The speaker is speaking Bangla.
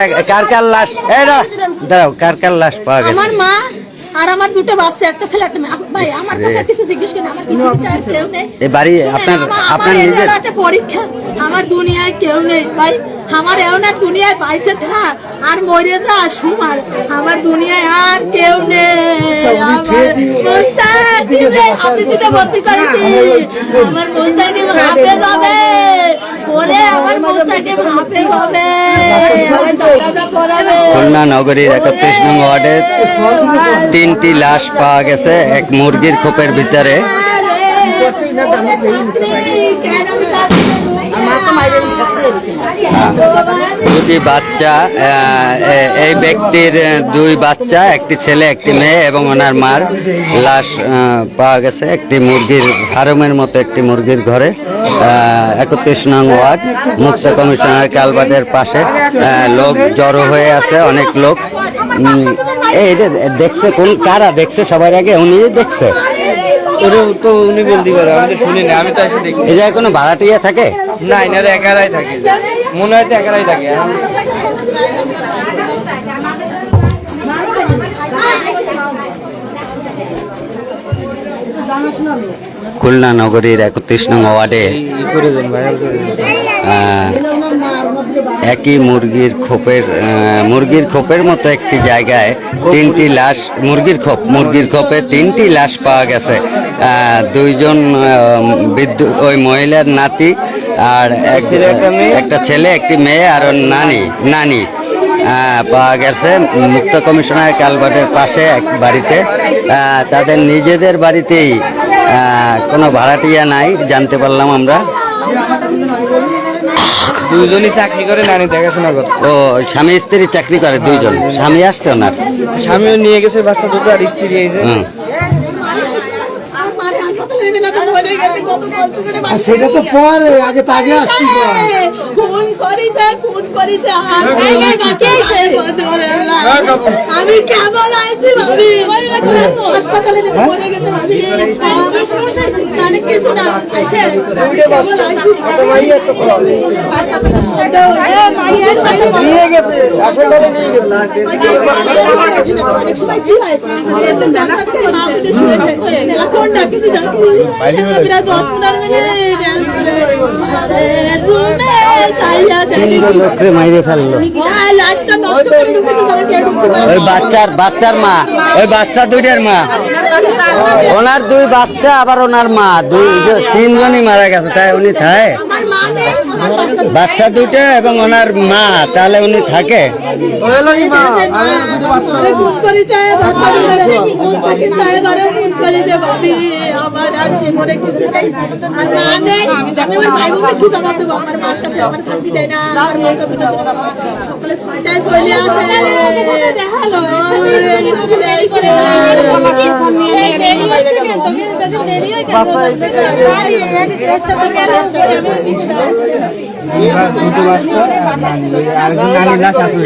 কার কার লাশ এই দাঁড়াও, দাঁড়াও কার কার লাশ পাওয়া গেছে আমার মা আর আমার দুটো বাচ্চা একটা ছেলে একটা ভাই আমার কাছে কিছু জিজ্ঞেস করেন আমার কিছু কেউ নেই এ বাড়ি আপনার আপনার নিজের জায়গাতে পরীক্ষা আমার দুনিয়ায় কেউ নেই ভাই আমার এও না দুনিয়ায় বাইসে থাক আর মরে যা সুমার আমার দুনিয়ায় আর কেউ নেই আমার আপনি যেটা ভর্তি করেছি আমার মুস্তাকিম হাফে যাবে ওরে আমার মুস্তাকিম হাফে যাবে আমার দাদা পড়াবে খুলনা নগরীর একত্রিশ নং ওয়ার্ডে তিনটি লাশ পাওয়া গেছে এক মুরগির খোপের ভিতরে। দুটি বাচ্চা এই ব্যক্তির দুই বাচ্চা একটি ছেলে একটি মেয়ে এবং ওনার মার লাশ পাওয়া গেছে একটি মুরগির ফার্মের মতো একটি মুরগির ঘরে একত্রিশ নং ওয়ার্ড মুক্ত কমিশনার কালবাটের পাশে লোক জড়ো হয়ে আছে অনেক লোক। এই যে দেখছে কোন কারা দেখছে সবার আগে? উনি দেখছে। ওটা তো উনি বলতে পারে আমি তো শুনি না আমি তো এসে এই জায়গায় কোনো ভাড়াটিয়া থাকে? না এনারা একারাই থাকে। মনে হয় তো একারাই থাকে খুলনা নগরীর একত্রিশ নং ওয়ার্ডে। একই মুরগির খোপের মুরগির খোপের মতো একটি জায়গায় তিনটি লাশ মুরগির খোপ মুরগির খোপে তিনটি লাশ পাওয়া গেছে। আহ, দুইজন বিদ্যুৎ ওই মহিলার নাতি আর একটা ছেলে একটি মেয়ে আর নানি নানি। পাওয়া গেছে মুক্ত কমিশনার কালবাটের পাশে এক বাড়িতে। তাদের নিজেদের বাড়িতেই কোনো ভাড়াটিয়া নাই জানতে পারলাম আমরা। দুজনই চাকরি করে নানি দেখাশোনা করতে ও স্বামী স্ত্রী চাকরি করে দুইজন। স্বামী আসছে ওনার। স্বামীও নিয়ে গেছে বাচ্চা দুটো আর স্ত্রী এই যে। সেটা তো পরে আগে তো আগে আসছি খুন আমি কেবল আইছি ভাবি। হাসপাতালে নিয়ে গেছে ভাবি। কানে কিছু না আইছে। নিয়ে গেছে হাসপাতালে নিয়ে গেছে। অনেক সময় কি হয়? এত জানাতে না আমাদের শুনে এখন না কিছু ওই বাচ্চার বাচ্চার মা, ওই বাচ্চা দুইটার মা। ওনার দুই বাচ্চা, আবার ওনার মা। দুই, তিনজনই মারা গেছে, তাই উনি থাকে। বাচ্চা দুইটা এবং ওনার মা, তাহলে উনি থাকে। আমার আমার শান্তি দেয় না আমার বাচ্চা দুটো সকালে ছয়টায় চলে আসে দুটো বাচ্চা আর নানি লাশ আছে